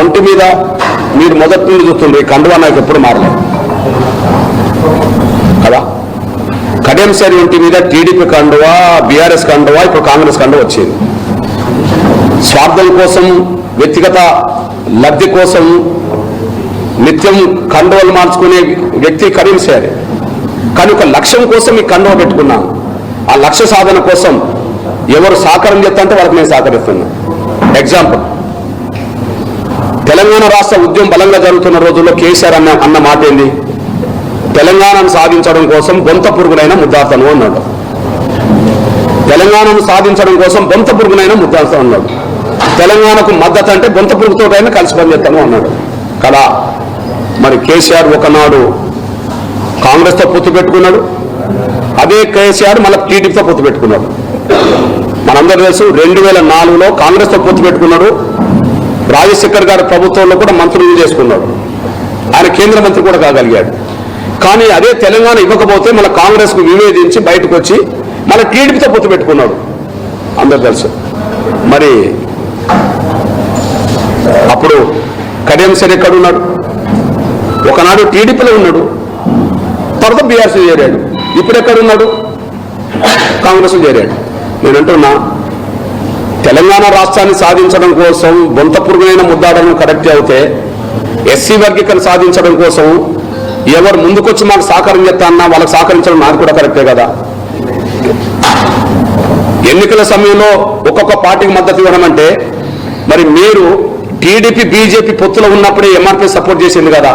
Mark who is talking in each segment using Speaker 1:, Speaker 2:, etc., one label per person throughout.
Speaker 1: ఒంటి మీద మీరు మొదటి నుండి చూస్తుంది కండువా నాకు ఎప్పుడు మారలేదు. కదా? కడెంసరి ఒంటి మీద టీడీపీ కండువా బీఆర్ఎస్ కండువా ఇప్పుడు కాంగ్రెస్ కండువా వచ్చింది. స్వార్థం కోసం వ్యక్తిగత లబ్ధి కోసం నిత్యం కండువలు మార్చుకునే వ్యక్తి కరీం సార్ కానీ ఒక లక్ష్యం కోసం ఈ కండువ పెట్టుకున్నాను. ఆ లక్ష్య సాధన కోసం ఎవరు సహకారం చేస్తా అంటే వాళ్ళకి నేను సహకరిస్తున్నాను ఎగ్జాంపుల్ తెలంగాణ రాష్ట్ర ఉద్యమం బలంగా జరుగుతున్న రోజుల్లో కేసీఆర్ అన్న అన్న మాట ఏంది తెలంగాణను సాధించడం కోసం బొంత పురుగునైనా ముద్దాతను అన్నాడు. తెలంగాణను సాధించడం కోసం బొంత పురుగునైనా ముద్దాతను అన్నాడు. తెలంగాణకు మద్దతు అంటే బొంత పురుగుతోటైనా కలిసి పనిచేస్తాను అన్నాడు. కదా? మరి కేసీఆర్ ఒకనాడు కాంగ్రెస్తో పొత్తు పెట్టుకున్నాడు. అదే కేసీఆర్ మళ్ళీ టీడీపీతో పొత్తు పెట్టుకున్నాడు. మనందరూ తెలుసు రెండు వేల నాలుగులో కాంగ్రెస్తో పొత్తు పెట్టుకున్నాడు. రాజశేఖర్ గారి ప్రభుత్వంలో కూడా మంత్రులు చేసుకున్నాడు ఆయన కేంద్ర మంత్రి కూడా కాగలిగాడు. కానీ అదే తెలంగాణ ఇవ్వకపోతే మన కాంగ్రెస్కు వివేదించి బయటకు వచ్చి మన టీడీపీతో పొత్తు పెట్టుకున్నాడు. అందరు తెలుసు. మరి అప్పుడు కడియం సరే ఎక్కడ ఉన్నాడు? ఒకనాడు టీడీపీలో ఉన్నాడు. తర్వాత బీఆర్సీ చేరాడు. ఇప్పుడు ఎక్కడున్నాడు కాంగ్రెస్ చేరాడు. నేను అంటున్నా తెలంగాణ రాష్ట్రాన్ని సాధించడం కోసం బొంత ముద్దాడలను కరెక్ట్ అవుతే ఎస్సీ వర్గీకరణ సాధించడం కోసం ఎవరు ముందుకొచ్చి మాకు సహకారం చేస్తా అన్నా వాళ్ళకి సహకరించడం నాకు కూడా కరెక్టే కదా? ఎన్నికల సమయంలో ఒక్కొక్క పార్టీకి మద్దతు ఇవ్వడం అంటే మరి మీరు టీడీపీ బీజేపీ పొత్తులో ఉన్నప్పుడే ఎంఆర్పీ సపోర్ట్ చేసింది కదా?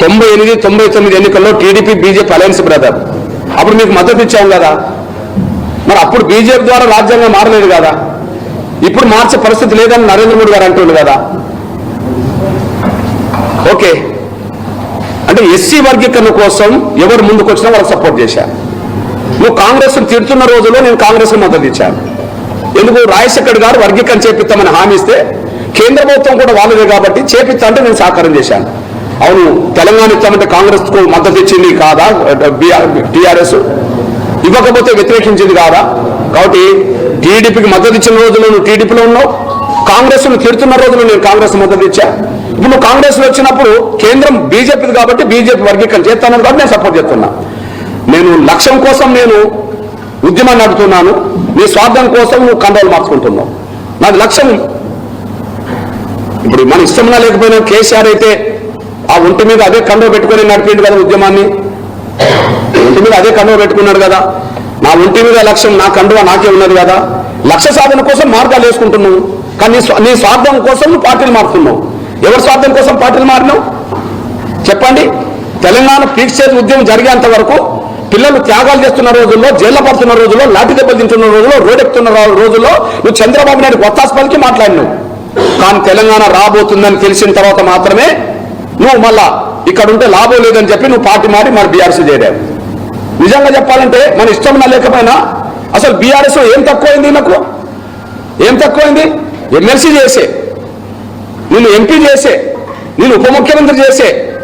Speaker 1: తొంభై ఎనిమిది తొంభై తొమ్మిది ఎన్నికల్లో టీడీపీ బీజేపీ అలయన్స్ బ్రదర్. అప్పుడు మీకు మద్దతు ఇచ్చాం కదా? మరి అప్పుడు బీజేపీ ద్వారా రాజ్యాంగం మారలేదు కదా? ఇప్పుడు మార్చే పరిస్థితి లేదని నరేంద్ర మోడీ గారు అంటుండు కదా? ఓకే. అంటే ఎస్సీ వర్గీకరణ కోసం ఎవరు ముందుకు వచ్చినా వాళ్ళకి సపోర్ట్ చేశారు నువ్వు కాంగ్రెస్ తిడుతున్న రోజుల్లో నేను కాంగ్రెస్ మద్దతు ఇచ్చాను. ఎందుకు? రాజశేఖర్ గారు వర్గీకరణ చేపిస్తామని హామీ ఇస్తే కేంద్ర ప్రభుత్వం కూడా వాళ్ళదే కాబట్టి చేపిస్తా అంటే నేను సహకారం చేశాను. అవును తెలంగాణ ఇస్తామంటే కాంగ్రెస్కు మద్దతు ఇచ్చింది కాదా? టీఆర్ఎస్ ఇవ్వకపోతే వ్యతిరేకించింది కాదా? కాబట్టి టీడీపీకి మద్దతు ఇచ్చిన రోజుల్లో నువ్వు టీడీపీలో ఉన్నావు. కాంగ్రెస్ను తిడుతున్న రోజులు నేను కాంగ్రెస్ మద్దతు ఇచ్చా. ఇప్పుడు నువ్వు కాంగ్రెస్ వచ్చినప్పుడు కేంద్రం బీజేపీది కాబట్టి బీజేపీ వర్గీకరణ చేస్తాను కాబట్టి నేను సపోర్ట్ చేస్తున్నా. నేను లక్ష్యం కోసం నేను ఉద్యమం నడుపుతున్నాను. నీ స్వార్థం కోసం నువ్వు కండలు మార్చుకుంటున్నావు. నాది లక్ష్యం. ఇప్పుడు మన ఇష్టమన్నా లేకపోయినా కేసీఆర్ అయితే ఆ ఒంటి మీద అదే కండవ పెట్టుకొని నడిపిండు కదా ఉద్యమాన్ని. ఒంటి మీద అదే కండువ పెట్టుకున్నాడు కదా. నా ఒంటి మీద లక్ష్యం నా కండువ నాకే ఉన్నది కదా. లక్ష్య సాధన కోసం మార్గాలు వేసుకుంటున్నావు. కానీ నీ స్వార్థం కోసం నువ్వు పార్టీలు మారుతున్నావు. ఎవరి స్వార్థం కోసం పార్టీలు మారినావు? చెప్పండి. తెలంగాణ పీక్ స్టేజ్ ఉద్యమం జరిగేంత వరకు పిల్లలు త్యాగాలు చేస్తున్న రోజుల్లో జైల్లో పడుతున్న రోజుల్లో లాఠీ దెబ్బలు తింటున్న రోజుల్లో రోడెక్కుతున్న రోజుల్లో నువ్వు చంద్రబాబు నాయుడు ఒత్తాస్పల్కి మాట్లాడినావు. కానీ తెలంగాణ రాబోతుందని తెలిసిన తర్వాత మాత్రమే నువ్వు మళ్ళా ఇక్కడ ఉంటే లాభం లేదని చెప్పి నువ్వు పార్టీ మారి మరి బీఆర్సీ చేరావు. నిజంగా చెప్పాలంటే మన ఇష్టం నా లేకపోయినా అసలు బీఆర్ఎస్ ఏం తక్కువైంది నాకు ఏం తక్కువైంది? ఎమ్మెల్సీ చేసే. నిన్ను ఎంపీ చేసే. నిన్ను ఉప ముఖ్యమంత్రి చేసే.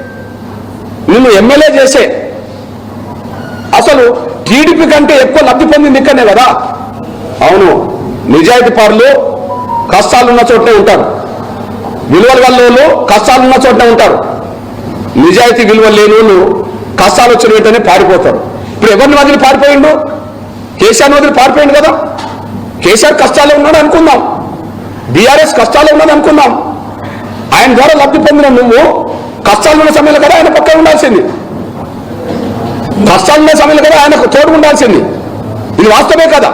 Speaker 1: నిన్ను ఎమ్మెల్యే చేసే. అసలు టీడీపీ కంటే ఎక్కువ లబ్ధి పొందింది ఇక్కడనే కదా? అవును. నిజాయితీ పరులు కష్టాలున్న చోటనే ఉంటారు. విలువల వల్ల కష్టాలున్న చోటనే ఉంటారు. నిజాయితీ విలువలు లేని వాళ్ళు కష్టాలు వచ్చిన వెంటనే పారిపోతారు. ఇప్పుడు ఎవరిని వదిలి పారిపోయిండు? కేసీఆర్ వదిలి పారిపోయిండు కదా? కేసీఆర్ కష్టాలు ఉన్నాడు అనుకుందాం. బీఆర్ఎస్ కష్టాలు ఉన్నది అనుకుందాం. ఆయన ద్వారా లబ్ధి పొందిన నువ్వు కష్టాలు ఉన్న సమయంలో కదా ఆయన పక్కన ఉండాల్సింది. కష్టాలు ఉన్న సమయంలో కదా ఆయనకు తోడు ఉండాల్సింది. ఇది వాస్తవమే కదా.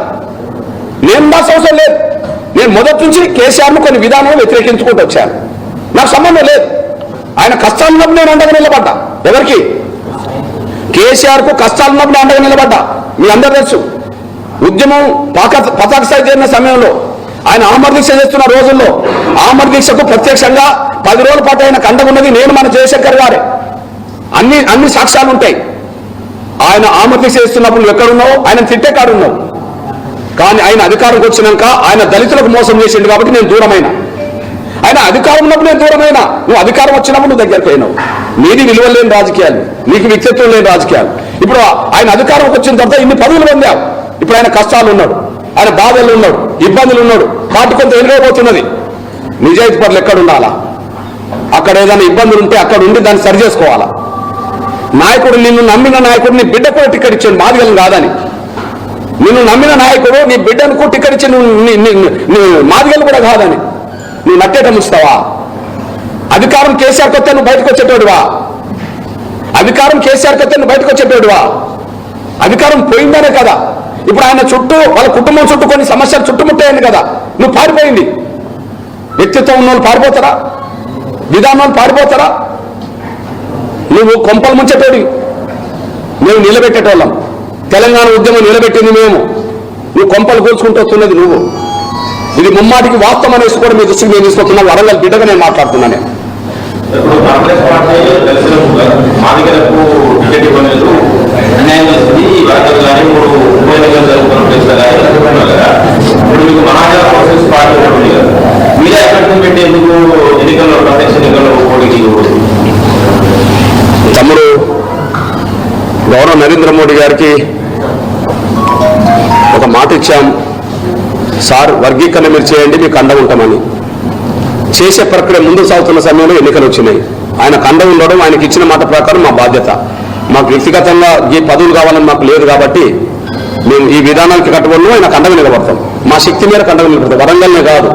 Speaker 1: నేను నా అవసరం లేదు. నేను మొదటి నుంచి కేసీఆర్ను కొన్ని విధానాలు వ్యతిరేకించుకుంటూ వచ్చాను. నాకు సంబంధం లేదు. ఆయన కష్టాలను నేను అండగా నిలబడ్డా. ఎవరికి? కేసీఆర్కు కష్టాలు ఉన్నప్పుడు అండగా నిలబడ్డా. మీ అందరూ తెలుసు. ఉద్యమం పాక పతాక స్థాయి చేరిన సమయంలో ఆయన ఆమర దీక్ష చేస్తున్న రోజుల్లో ఆమర దీక్షకు ప్రత్యక్షంగా పది రోజుల పాటు ఆయన కండగున్నది నేను మన జయశంకర్ గారే. అన్ని అన్ని సాక్ష్యాలు ఉంటాయి. ఆయన ఆమర దీక్ష చేస్తున్నప్పుడు ఎక్కడున్నావు? ఆయన తిట్టే కాడున్నావు. కానీ ఆయన అధికారంకి వచ్చినాక ఆయన దళితులకు మోసం చేసిండు కాబట్టి నేను దూరమైన. ఆయన అధికారం ఉన్నప్పుడు దూరమైనా? నువ్వు అధికారం వచ్చినప్పుడు నువ్వు దగ్గరికి అయినావు. నీది విలువ లేని రాజకీయాలు. నీకు వ్యక్తిత్వం లేని రాజకీయాలు. ఇప్పుడు ఆయన అధికారం వచ్చిన తర్వాత ఇన్ని పదవులు పొందావు. ఇప్పుడు ఆయన కష్టాలు ఉన్నాడు. ఆయన బాధలు ఉన్నాడు. ఇబ్బందులు ఉన్నాడు. పార్టీ కొంత ఎదురైపోతున్నది. నిజాయితీ పనులు ఎక్కడ ఉండాలా? అక్కడ ఏదైనా ఇబ్బందులు ఉంటే అక్కడ ఉండి దాన్ని సరి చేసుకోవాలా? నాయకుడు నిన్ను నమ్మిన నాయకుడు నీ బిడ్డ కూడా టికెట్ ఇచ్చాడు మాదిగలం కాదని. నిన్ను నమ్మిన నాయకుడు నీ బిడ్డను టికెట్ ఇచ్చి నువ్వు మాదిగలు కూడా కాదని. నువ్వు నట్టేట ముస్తావా అధికారం కేసీఆర్ కొత్త నువ్వు బయటకు వచ్చేటోడువా? అధికారం కేసీఆర్ కొత్త నువ్వు బయటకు వచ్చేటోడువా? అధికారం పోయిందనే కదా. ఇప్పుడు ఆయన చుట్టూ వాళ్ళ కుటుంబం చుట్టూ కొన్ని సమస్యలు చుట్టుముట్టాయని కదా. నువ్వు పారిపోయింది. వ్యక్తిత్వం ఉన్న వాళ్ళు పారిపోతారా? విధానం పారిపోతారా? నువ్వు కొంపలు ముంచేటోడి మేము నిలబెట్టేటోళ్ళం. తెలంగాణ ఉద్యమం నిలబెట్టింది మేము. నువ్వు కొంపలు కూల్చుకుంటూ వస్తున్నది నువ్వు. ఇది ముమ్మాటికి వాస్తవం అనేసి కూడా మీ దృష్టికి నేను తీసుకుంటున్నా వరంగల్ బిడ్డగా నేను మాట్లాడుతున్నాను. తమ్ముడు గౌరవ నరేంద్ర మోడీ గారికి ఒక మాట ఇచ్చాం. సార్ వర్గీకరణ మీరు చేయండి మీకు అండ ఉంటామని. చేసే ప్రక్రియ ముందుకు సాగుతున్న సమయంలో ఎన్నికలు వచ్చినాయి. ఆయన అండ ఉండడం ఆయనకి ఇచ్చిన మాట ప్రకారం మా బాధ్యత. మాకు వ్యక్తిగతంగా ఈ పదవులు కావాలని మాకు లేదు కాబట్టి మేము ఈ విధానానికి కట్టుబడి ఆయన అండగా నిలబడతాం. మా శక్తి మీద కండగా నిలబడతాం. వరంగల్నే కాదు.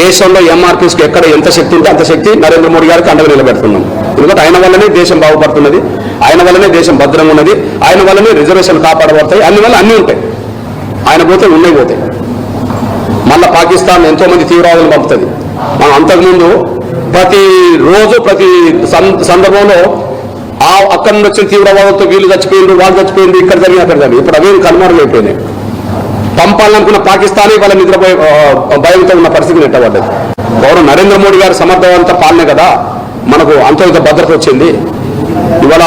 Speaker 1: దేశంలో ఎంఆర్పీస్కి ఎక్కడ ఎంత శక్తి ఉంటే అంత శక్తి నరేంద్ర మోడీ గారికి అండగా నిలబెడుతున్నాం. ఎందుకంటే ఆయన వల్లనే దేశం బాగుపడుతున్నది ఆయన వల్లనే దేశం భద్రంగా ఉన్నది ఆయన వల్లనే రిజర్వేషన్ కాపాడబడతాయి అన్ని వల్ల అన్నీ ఉంటాయి. ఆయన పోతే ఉన్నాయి పోతాయి. మళ్ళీ పాకిస్తాన్ ఎంతో మంది తీవ్రవాదులు పంపుతుంది. మనం అంతకుముందు ప్రతి రోజు ప్రతి సందర్భంలో ఆ అక్కడి నుండి వచ్చిన తీవ్రవాదంతో వీళ్ళు చచ్చిపోయింది వాళ్ళు చచ్చిపోయింది ఇక్కడ జరిగింది అక్కడ జరిగింది ఇప్పుడు అవేం కనుమరుగైపోయినాయి. పంపాలనుకున్న పాకిస్తానే వాళ్ళ నిద్రపోయే భయంతో ఉన్న పరిస్థితి నెట్టబడ్డది గౌరవ నరేంద్ర మోడీ గారి సమర్థవంత పాలనే కదా మనకు అంతర్గత భద్రత వచ్చింది. ఇవాళ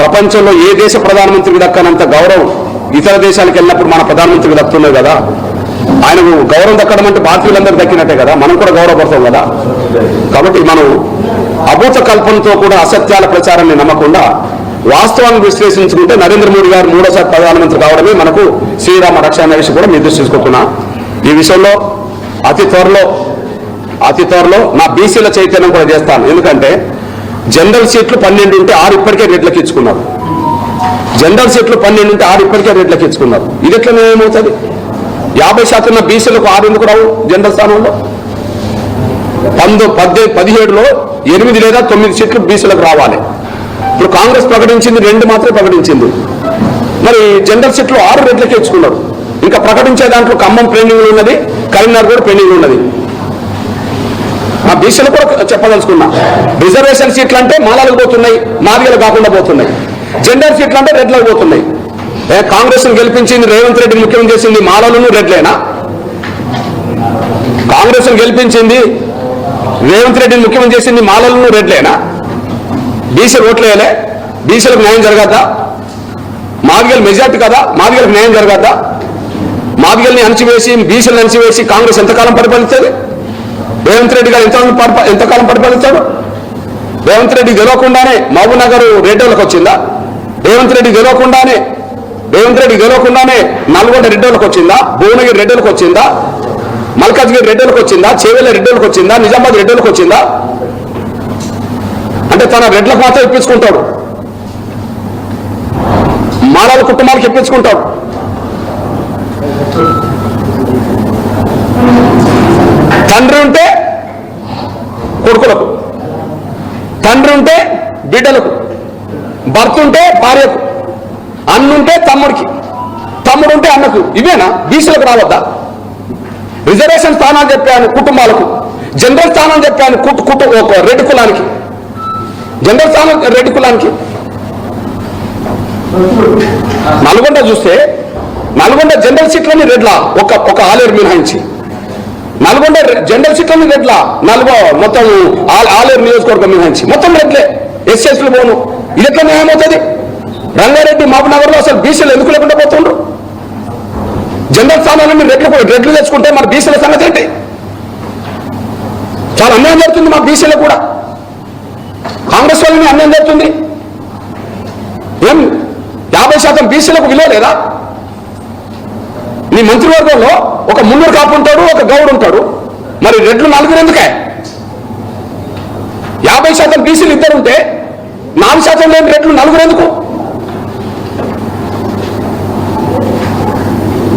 Speaker 1: ప్రపంచంలో ఏ దేశ ప్రధానమంత్రికి దక్కనంత గౌరవం ఇతర దేశాలకు వెళ్ళినప్పుడు మన ప్రధానమంత్రికి దక్కుతున్నాయి కదా. ఆయనకు గౌరవం దక్కడం అంటే భారతీయులందరూ దక్కినట్టే కదా? మనం కూడా గౌరవపడతాం కదా? కాబట్టి మనం అభూత కల్పనతో కూడా అసత్యాల ప్రచారాన్ని నమ్మకుండా వాస్తవాన్ని విశ్లేషించుకుంటే నరేంద్ర మోడీ గారు మూడోసారి ప్రధానమంత్రి కావడమే మనకు శ్రీరామ రక్ష అనే విషయం కూడా మీ దృష్టి తీసుకుంటున్నా ఈ విషయంలో అతి త్వరలో అతి త్వరలో నా బీసీల చైతన్యం కూడా చేస్తాను. ఎందుకంటే జనరల్ సీట్లు పన్నెండు ఉంటే ఆరు ఇప్పటికే రేట్లకి ఇచ్చుకున్నారు. జనరల్ సీట్లు పన్నెండు ఉంటే ఆరు ఇప్పటికే రేట్లకి ఇచ్చుకున్నారు. ఇది ఎట్లా ఏమవుతుంది? యాభై శాతం బీసీలకు ఆరు ఎందుకు రావు? జనరల్ స్థానంలో? పంతొ పద్దె పదిహేడులో ఎనిమిది లేదా తొమ్మిది సీట్లు బీసీలకు రావాలి. ఇప్పుడు కాంగ్రెస్ ప్రకటించింది రెండు మాత్రమే ప్రకటించింది. మరి జనరల్ సీట్లు ఆరు రెట్లకి ఇచ్చుకున్నారు. ఇంకా ప్రకటించే దాంట్లో ఖమ్మం పెండింగ్ ఉన్నది కరీంనగర్ కూడా పెండింగ్ ఉన్నది. ఆ బీసీలు కూడా చెప్పదలుచుకున్నా. రిజర్వేషన్ సీట్లు అంటే మాలాలకు పోతున్నాయి మాదిగలు కాకుండా పోతున్నాయి. జెండర్ సీట్లు అంటే రెడ్లకు పోతున్నాయి. ఏ కాంగ్రెస్ గెలిపించింది రేవంత్ రెడ్డి ముఖ్యమంత్రి చేసింది మాలలను రెడ్లేనా? కాంగ్రెస్ గెలిపించింది రేవంత్ రెడ్డిని ముఖ్యమంత్రి చేసింది మాలలను రెడ్లేనా? బీసీలు ఓట్లేయలే బీసీలకు న్యాయం జరగద్దా మాదిగలు మెజార్టీ కదా? మాదిగలకు న్యాయం జరగద్దా మాదిగల్ని అణచివేసి బీసీలను అణచివేసి కాంగ్రెస్ ఎంతకాలం పరిపాలిస్తుంది? రేవంత్ రెడ్డి గారు ఎంత పరిపా- ఎంతకాలం పరిపాలిస్తాడు? రేవంత్ రెడ్డి గెలవకుండానే మహబూబ్ నగర్ రెడ్డోళ్ళకి వచ్చిందా? రేవంత్ రెడ్డి గెలవకుండానే రేవంత్ రెడ్డి గెలవకుండానే నల్గొండ రెడ్డోళ్ళకి వచ్చిందా? భువనగిరి రెడ్డోళ్ళకి వచ్చిందా? మల్కాజ్గిరి రెడ్డోళ్ళకి వచ్చిందా? చేవెళ్ళ రెడ్డోళ్ళకి వచ్చిందా? నిజామాబాద్ రెడ్డోళ్ళకి వచ్చిందా? అంటే తన రెడ్లకు మాత్రం ఇప్పించుకుంటాడు. మాలాల కుటుంబాలకు ఇప్పించుకుంటాడు. తండ్రి ఉంటే కొడుకులకు తండ్రి ఉంటే బిడ్డలకు భర్త ఉంటే భార్యకు. అన్నుంటే తమ్ముడికి. తమ్ముడు ఉంటే అన్నకు. ఇవేనా? బీసీలకు రావద్దా? రిజర్వేషన్ స్థానాలు చెప్పాను కుటుంబాలకు. జనరల్ స్థానం చెప్పాను కుటు కుటు ఒక రెడ్డి కులానికి. జనరల్ స్థానం రెడ్డి కులానికి. నల్గొండ చూస్తే నల్గొండ జనరల్ సీట్లని రెడ్లా ఒక ఒక ఆలేరు మినహాయించి. నల్గొండ జనరల్ సీట్లని రెడ్లా నల్గొ మొత్తం ఆల్- ఆలేరు నియోజకవర్గం మినహాయించి. మొత్తం రెడ్లే. ఎస్ఎస్లు పోను. ఇది ఎట్లా న్యాయం అవుతుంది? రంగారెడ్డి మహబూబ్నగర్లో అసలు బీసీలు ఎందుకు లేకుండా పోతుండ్రు? జనరల్ స్థానాలను రెడ్లు రెడ్లు తెచ్చుకుంటే మన బీసీల సంగతి ఏంటి? చాలా అన్యాయం జరుగుతుంది మా బీసీలకు కూడా. కాంగ్రెస్ వాళ్ళని అన్యాయం జరుగుతుంది. ఏం యాభై శాతం బీసీలకు విలువ లేదా? నీ మంత్రివర్గంలో ఒక మున్నూరు కాపు ఉంటాడు ఒక గౌడు ఉంటాడు. మరి రెడ్లు నలుగురు ఎందుకే? యాభై శాతం బీసీలు ఇద్దరు ఉంటే నాలుగు శాతం లేని రెడ్లు నలుగురు ఎందుకు?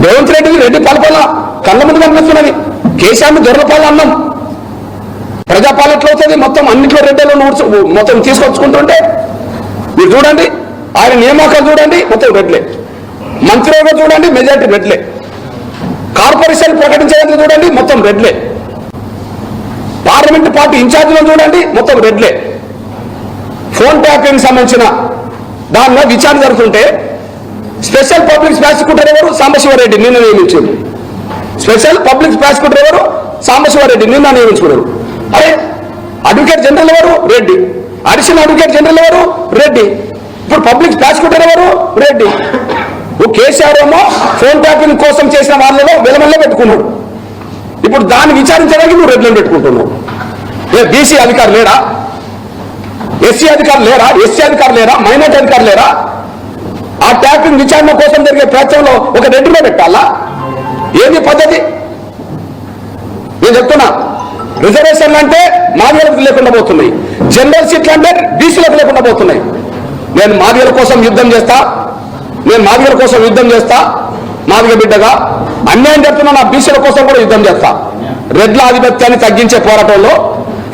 Speaker 1: రేవంత్ రెడ్డి రెడ్డి పాలపాల కళ్ళ ముందు కనిపిస్తున్నది. కేసీఆర్ని దొరలపాల అన్నం. ప్రజాపాలన ఎట్లా అవుతుంది? మొత్తం అన్నిట్లో రెడ్డిలో నూడ్చు మొత్తం తీసుకొచ్చుకుంటుంటే మీరు చూడండి ఆయన నియామకాలు చూడండి మొత్తం రెడ్లే. మంత్రివర్గం చూడండి మెజార్టీ రెడ్లే. కార్పొరేషన్ ప్రకటించేందుకు చూడండి మొత్తం రెడ్లే. పార్లమెంట్ పార్టీ ఇన్ఛార్జీలను చూడండి మొత్తం రెడ్లే. ఫోన్ ట్యాపింగ్ సంబంధించిన దానిలో విచారణ జరుగుతుంటే స్పెషల్ పబ్లిక్ ప్రాసిక్యూటర్ ఎవరు? సాంబశివరెడ్డి నిన్న నియమించారు స్పెషల్ పబ్లిక్ ప్రాసిక్యూటర్ ఎవరు? సాంబశివరెడ్డి నిన్న నియమించుకున్నారు. అరే అడ్వకేట్ జనరల్ ఎవరు? రెడ్డి. అడిషనల్ అడ్వకేట్ జనరల్ ఎవరు? రెడ్డి. ఇప్పుడు పబ్లిక్ ప్రాసిక్యూటర్ ఎవరు? రెడ్డి. కేసీఆర్ ఏమో ఫోన్ ట్యాపింగ్ కోసం చేసిన వాళ్ళలో వెలమల్లే పెట్టుకున్నాడు. ఇప్పుడు దాన్ని విచారించడానికి నువ్వు రెడ్లను పెట్టుకుంటున్నావు. ఏ బీసీ అధికారు లేరా ఎస్సీ అధికారులు లేరా? ఎస్సీ అధికారులు లేరా? మైనార్టీ అధికారులు లేరా? ఆ ట్యాపింగ్ విచారణ కోసం జరిగే ప్రయత్నంలో ఒక రెడ్డిలో పెట్టాలా? ఏంది పద్ధతి? నేను చెప్తున్నా. రిజర్వేషన్లు అంటే మాదిగలకు లేకుండా పోతున్నాయి. జనరల్ సీట్లు అంటే బీసీలకు లేకుండా పోతున్నాయి. నేను మాదిగల కోసం యుద్ధం చేస్తా. నేను మాదిగల కోసం యుద్ధం చేస్తా. మాదిగ బిడ్డగా అన్యాయం చెప్తున్నా నా బీసీల కోసం కూడా యుద్ధం చేస్తా. రెడ్ల ఆధిపత్యాన్ని తగ్గించే పోరాటంలో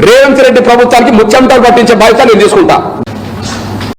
Speaker 1: రేవంత్ రెడ్డి ప్రభుత్వానికి ముత్యంటాలు పట్టించే బాధ్యత నేను తీసుకుంటా.